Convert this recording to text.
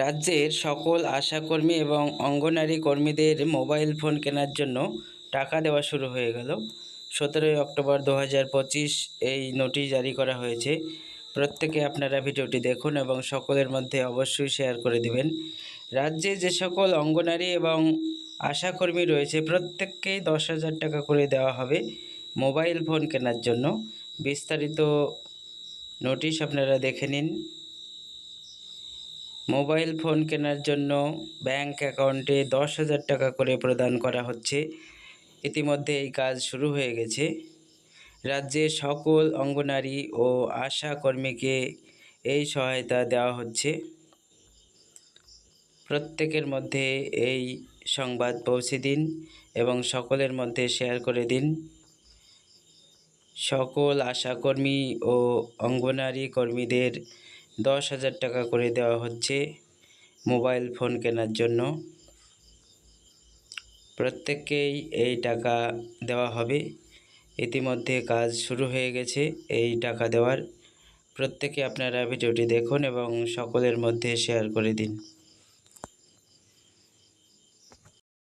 রাজ্যের সকল আশাকর্মী এবং অঙ্গনারী কর্মীদের মোবাইল ফোন কেনার জন্য টাকা দেওয়া শুরু হয়ে গেল। সতেরোই অক্টোবর দু হাজার পঁচিশ এই নোটিশ জারি করা হয়েছে। প্রত্যেকে আপনারা ভিডিওটি দেখুন এবং সকলের মধ্যে অবশ্যই শেয়ার করে দিবেন। রাজ্যে যে সকল অঙ্গনারী এবং আশাকর্মী রয়েছে, প্রত্যেককেই দশ হাজার টাকা করে দেওয়া হবে মোবাইল ফোন কেনার জন্য। বিস্তারিত নোটিশ আপনারা দেখে নিন। মোবাইল ফোন কেনার জন্য ব্যাংক অ্যাকাউন্টে দশ হাজার টাকা করে প্রদান করা হচ্ছে। ইতিমধ্যে এই কাজ শুরু হয়ে গেছে। রাজ্যের সকল অঙ্গনারী ও আশা কর্মীকে এই সহায়তা দেওয়া হচ্ছে। প্রত্যেকের মধ্যে এই সংবাদ পৌঁছে দিন এবং সকলের মধ্যে শেয়ার করে দিন। সকল আশাকর্মী ও অঙ্গনারী কর্মীদের দশ হাজার টাকা করে দেওয়া হচ্ছে মোবাইল ফোন কেনার জন্য। প্রত্যেককেই এই টাকা দেওয়া হবে। ইতিমধ্যে কাজ শুরু হয়ে গেছে এই টাকা দেওয়ার। প্রত্যেকে আপনারা ভিডিওটি দেখুন এবং সকলের মধ্যে শেয়ার করে দিন।